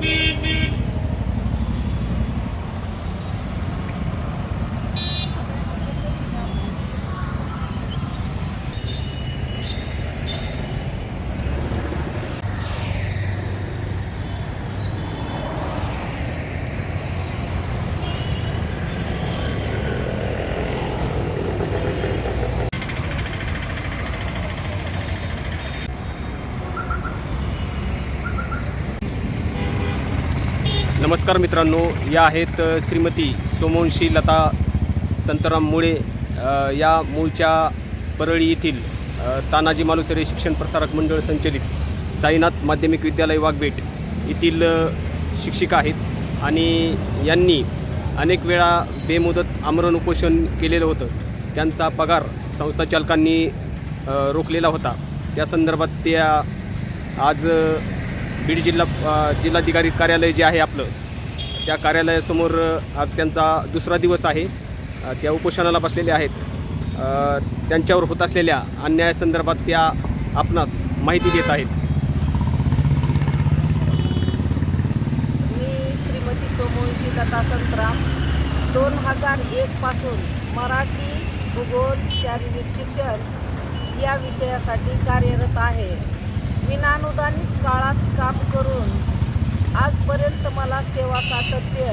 Beep, beep. नमस्कार मित्रांनो या आहेत श्रीमती सोमवंशी लता संतराम मुळे या मूळच्या परळी येथील तानाजी मालुसरे शिक्षण प्रसारक मंडळ संचलित साईनाथ माध्यमिक विद्यालय वाघबेट येथील शिक्षिका आहेत आणि यांनी अनेक वेळा बेमुदत आमरण उपोषण केलेलं होतं. त्यांचा पगार संस्था चालकांनी रोखलेला होता. त्या संदर्भात त्या आज बीड जिल्हा जिल्हाधिकारी कार्यालय जे आहे आपलं त्या कार्यालयासमोर आज त्यांचा दुसरा दिवस आहे. त्या उपोषणाला बसलेल्या आहेत. त्यांच्यावर होत असलेल्या अन्यायासंदर्भात त्या आपणास माहिती देत आहेत. मी श्रीमती सोमवंशी लता संतराम दोन हजार एकपासून मराठी भूगोल शारीरिक शिक्षण या विषयासाठी कार्यरत आहे. विनानुदानित काळात काम करून आजपर्यंत मला सेवा सातत्य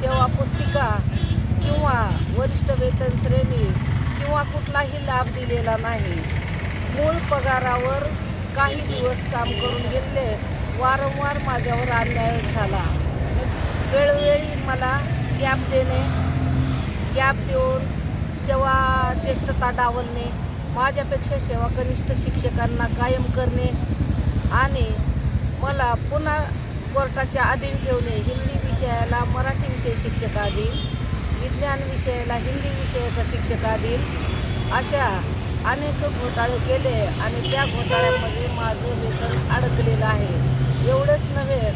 सेवा पुस्तिका किंवा वरिष्ठ वेतन श्रेणी किंवा कुठलाही लाभ दिलेला नाही. मूळ पगारावर काही दिवस काम करून घेतले वारंवार माझ्यावर अन्याय झाला. वेळोवेळी मला गॅप देणे गॅप देऊन सेवा ज्येष्ठता डावलणे माझ्यापेक्षा सेवा कनिष्ठ शिक्षकांना कायम करणे आणि मला पुन्हा कोर्टाच्या अधीन ठेवणे हिंदी विषयाला मराठी विषय शिक्षकाधीन विज्ञान विषयाला हिंदी विषयाचा शिक्षकाधीन अशा अनेक घोटाळे केले आणि त्या घोटाळ्यामध्ये माझं वेतन अडकलेलं आहे. एवढंच नव्हे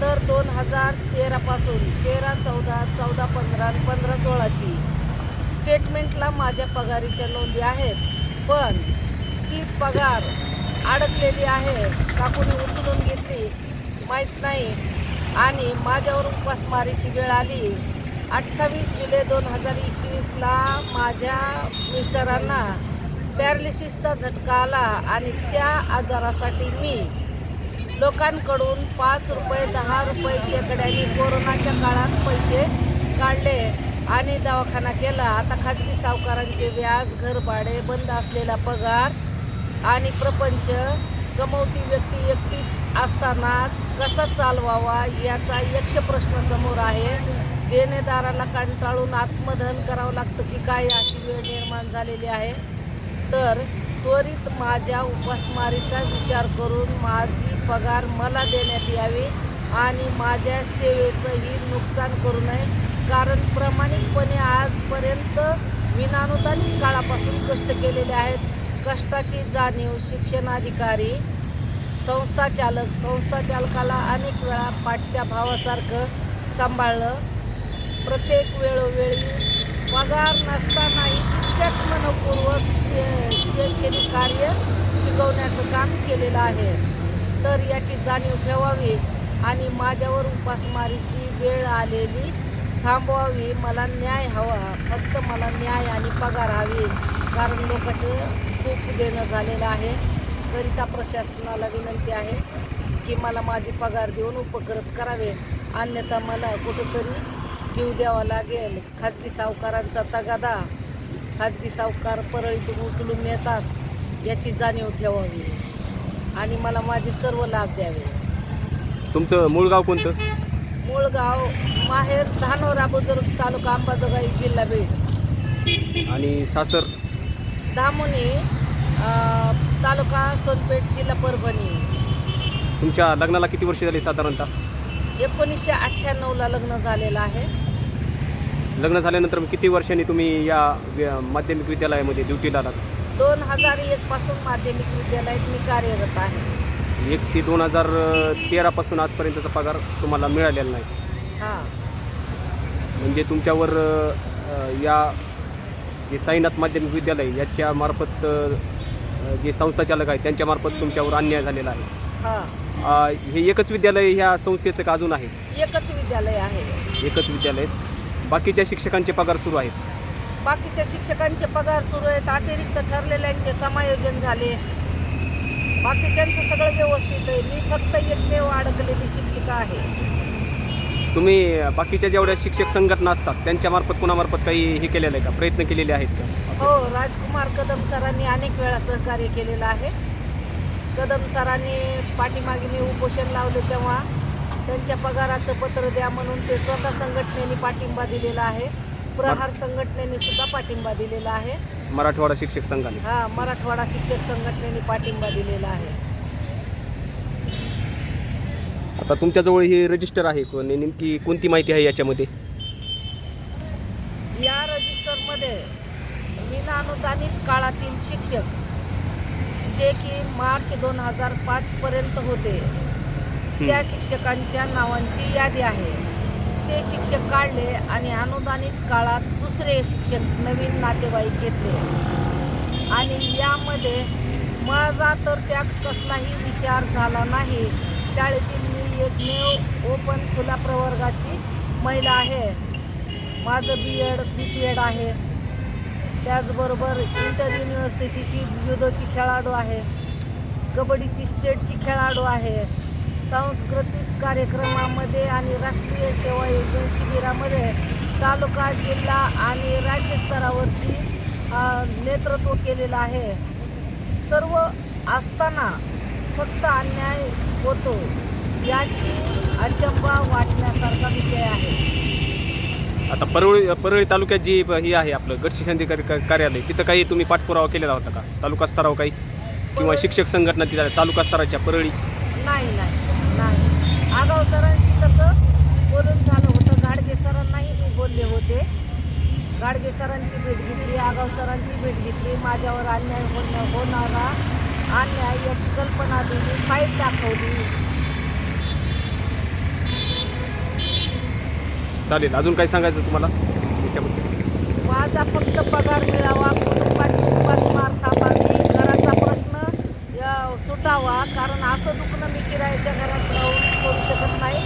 तर दोन हजार तेरापासून तेरा चौदा चौदा पंधरा पंधरा सोळाची स्टेटमेंटला माझ्या पगारीच्या नोंदी आहेत. पण ती पगार अडकलेली आहे का कुणी उचलून घेतली माहीत नाही. आणि माझ्यावर उपासमारीची वेळ आली. अठ्ठावीस जुलै दोन हजार एकवीसला माझ्या मिस्टरांना पॅरालिसिसचा झटका आला आणि त्या आजारासाठी मी लोकांकडून पाच रुपये दहा रुपये शेकड्याने कोरोनाच्या काळात पैसे काढले. आणि दवाखाना केला. आता खाजगी सावकारांचे व्याज घरभाडे बंद असलेला पगार आणि प्रपंच कमवती व्यक्ती एकटीच असताना कसा चालवावा याचा यक्ष प्रश्न समोर आहे. देणेदाराला कंटाळून आत्मदहन करावं लागतं की काय अशी वेळ निर्माण झालेली आहे. तर त्वरित माझ्या उपासमारीचा विचार करून माझी पगार मला देण्यात यावी आणि माझ्या सेवेचंही नुकसान करू नये. कारण प्रामाणिकपणे आजपर्यंत विनानुदानित काळापासून कष्ट केलेले आहेत. कष्टाची जाणीव शिक्षणाधिकारी संस्था चालक संस्था चालकाला अनेक वेळा पाठच्या भावासारखं सांभाळलं प्रत्येक वेळोवेळी पगार नसतानाही तितक्याच मनपूर्वक शे शैक्षणिक कार्य शिकवण्याचं काम केलेलं आहे. तर याची जाणीव ठेवावी आणि माझ्यावर उपासमारीची वेळ आलेली थांबवावी मला न्याय हवा. फक्त मला न्याय आणि पगार हवी. कारण लोकांचं खूप देणं झालेलं आहे. करिता प्रशासनाला विनंती आहे की मला माझी पगार देऊन उपकृत करावे. अन्यथा मला कुठंतरी जीव द्यावा लागेल. खाजगी सावकारांचा तगादा. खाजगी सावकार परळीतून उचलून नेतात. याची जाणीव ठेवावी. आणि मला माझे सर्व लाभ द्यावे. तुमचं मूळ गाव कोणतं? मूळ गाव माहेर धानोरा बुजुर्ग तालुका अंबाजोगाई जिल्हा बीड. आणि सासर? धामोनी तालुका सोनपेठ जिल्हा परभणी. तुमच्या लग्नाला किती वर्ष झाली साधारणतः? एकोणीसशे अठ्ठ्याण्णवला लग्न झालेलं आहे. लग्न झाल्यानंतर किती वर्षांनी तुम्ही या माध्यमिक विद्यालयामध्ये ड्युटीला आलात? दोन हजार एकपासून माध्यमिक विद्यालयात मी कार्यरत आहे. एक ते दोन हजार तेरापासून आजपर्यंतचा पगार तुम्हाला मिळालेला नाही. हां. म्हणजे तुमच्यावर अ, या जे साईनाथ माध्यमिक विद्यालय याच्या मार्फत अ, जे संस्थाचालक आहेत त्यांच्यामार्फत तुमच्यावर अन्याय झालेला आहे. हां. अ, हे एकच विद्यालय ह्या संस्थेचं का अजून आहे? एकच विद्यालय आहे. एकच विद्यालय. बाकीच्या शिक्षकांचे पगार सुरू आहेत. बाकीच्या शिक्षकांचे पगार सुरू आहेत. अतिरिक्त ठरलेल्यांचे समायोजन झाले. बाकीच्यांचं सगळं व्यवस्थित आहे. मी फक्त एकमेव अडकलेली शिक्षिका आहे. तुम्ही बाकीच्या जेवढ्या शिक्षक संघटना असतात त्यांच्यामार्फत कुणामार्फत काही हे केलेलं आहे का? प्रयत्न केलेले आहेत का? हो राजकुमार कदम सरांनी अनेक वेळा सहकार्य केलेलं आहे. कदम सरांनी पाठीमागे मी उपोषण लावलं तेव्हा त्यांच्या पगाराचं पत्र द्या म्हणून ते स्वतः संघटनेने पाठिंबा दिलेला आहे. प्रहार संघटनेने सुद्धा पाठिंबा दिलेला आहे. मराठवाडा शिक्षक संघाने? हा मराठवाडा शिक्षक संघटनेने पाठिंबा दिलेला आहे. आता तुमच्याजवळ ही रजिस्टर आहे कोण? नेमकी कोणती माहिती आहे याच्यामध्ये? या रजिस्टरमध्ये विनानुदानित काळातील शिक्षक जे की मार्च दोन हजार पाचपर्यंत होते त्या शिक्षकांच्या नावांची यादी आहे. ते शिक्षक काढले आणि अनुदानित काळात दुसरे शिक्षक नवीन नातेवाईक घेतले. आणि यामध्ये माझा तर त्यात कसलाही विचार झाला नाही. शाळेतील मी एकमेव ओपन खुला प्रवर्गाची महिला आहे. माझं B Ed B P Ed आहे. त्याचबरोबर इंटर युनिव्हर्सिटीची जुदोची खेळाडू आहे. कबड्डीची स्टेटची खेळाडू आहे. सांस्कृतिक कार्यक्रमामध्ये आणि राष्ट्रीय सेवा योजना शिबिरामध्ये तालुका जिल्हा आणि राज्यस्तरावरची नेतृत्व केलेलं आहे. सर्व असताना फक्त अन्याय होतो याची अचंबा वाटण्यासारखा विषय आहे. आता परळी परळी तालुक्यात जी ही आहे आपलं गट शिक्षणाधिकारी का- कार्यालय तिथं काही तुम्ही पाठपुरावा केलेला होता का? तालुका स्तरावर काही? किंवा शिक्षक संघटना तिथं तालुका स्तराच्या परळी? नाही नाही. आगाव सरांशी तसं बोलून झालं होतं. गाडगे सरांनाही मी बोलले होते. गाडगे सरांची भेट घेतली आगाव सरांची भेट घेतली. माझ्यावर अन्याय होण्या होणारा अन्याय याची कल्पना दिली फाईट दाखवली. चालेल. अजून काही सांगायचं तुम्हाला? माझा फक्त पगार मिळावा कुटुंबाची उपासमार थांबावी घराचा प्रश्न अ, सुटावा कारण असं दुखणं मी किरायाच्या घरात राहून करू शकत नाही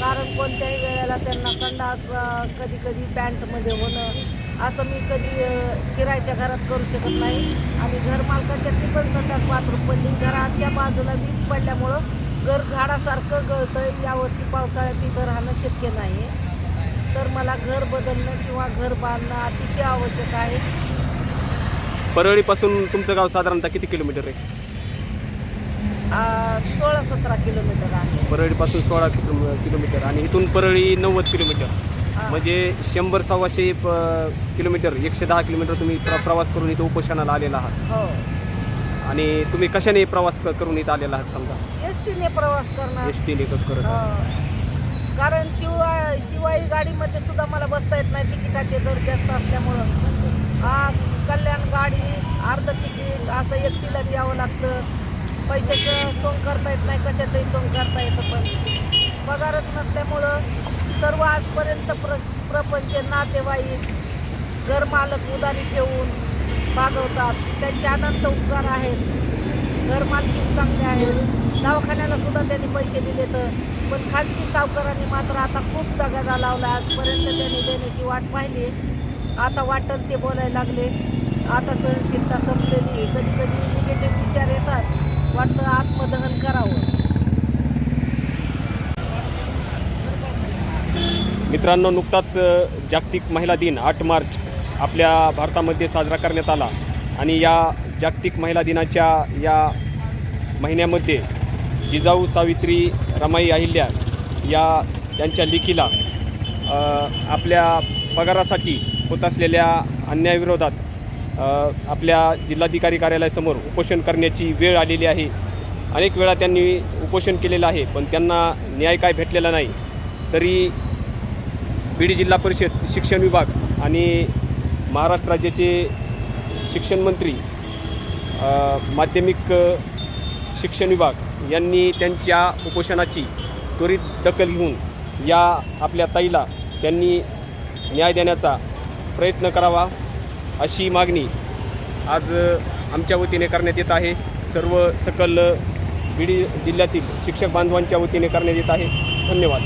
कारण कोणत्याही वेळेला त्यांना संडास कधी कधी पॅन्टमध्ये होणं असं मी कधी किरायच्या घरात करू शकत नाही. आणि घरमालकाच्या ती पण संडास बाथरूम पडली. घराच्या बाजूला वीज पडल्यामुळं घर झाडासारखं गळतं यावर्षी पावसाळ्यात इथं राहणं शक्य नाही तर मला घर बदलणं किंवा घर बांधणं अतिशय आवश्यक आहे. परळीपासून तुमचं गाव साधारणतः किती किलोमीटर आहे? सोळा सतरा किलोमीटर आहे. परळीपासून सोळा किलो किलोमीटर आणि इथून परळी नव्वद किलोमीटर. म्हणजे शंभर सव्वाशे प- किलोमीटर एकशे दहा किलोमीटर तुम्ही प्र प्रवास करून इथं उपोषणाला आलेला आहात. हो. आणि तुम्ही कशाने प्रवास क- करून इथं आलेला आहात समजा? एस टीने प्रवास करणार. एस टीने करत हो. कारण शिवाय शिवाई गाडीमध्ये सुद्धा मला बसता येत नाही. तिकिटाचे दर जास्त असल्यामुळं. आ, कल्याण गाडी अर्ध तिकीट असं एकटीलाच यावं लागतं. पैशाचं सोंग करता येत नाही कशाचंही सोंग करता येतं पण पगारच नसल्यामुळं सर्व आजपर्यंत प्र प्रपंच नातेवाईक घरमालक उदारी ठेवून भागवतात. त्यांचे अनंत उपकार आहेत. घरमालकी चांगले आहेत. दवाखान्याला सुद्धा त्यांनी पैसे दिले तर पण खाजगी सावकारांनी मात्र आता खूप दगादा लावला. आजपर्यंत त्यांनी देण्याची वाट पाहिली. आता वाटल ते बोलायला लागले. आता सहनशीलता संपलेली. कधी कधी निगेटिव्ह विचार येतात. वाटतं आत्मदहन करावं. मित्रांनो नुकताच जागतिक महिला दिन आठ मार्च आपल्या भारतामध्ये साजरा करण्यात आला. आणि या जागतिक महिला दिनाच्या या महिन्यामध्ये जिजाऊ सावित्री रमाई अहिल्या या त्यांच्या लेखीला आपल्या पगारासाठी होत असलेल्या अन्यायाविरोधात आपल्या जिल्हाधिकारी कार्यालयासमोर उपोषण करण्याची वेळ आलेली आहे. अनेक वेळा त्यांनी उपोषण केलेलं आहे पण त्यांना न्याय काय भेटलेला नाही. तरी बीड जिल्हा परिषद शिक्षण विभाग आणि महाराष्ट्र राज्याचे शिक्षण मंत्री माध्यमिक शिक्षण विभाग यांनी त्यांच्या उपोषणाची त्वरित दखल घेऊन या आपल्या ताईला त्यांनी न्याय देण्याचा प्रयत्न करावा. अशी मागणी आज आमच्या वतीने करण्यात येत आहे. सर्व सकल बीड जिल्ह्यातील शिक्षक बांधवांच्या वतीने करण्यात येत आहे. धन्यवाद.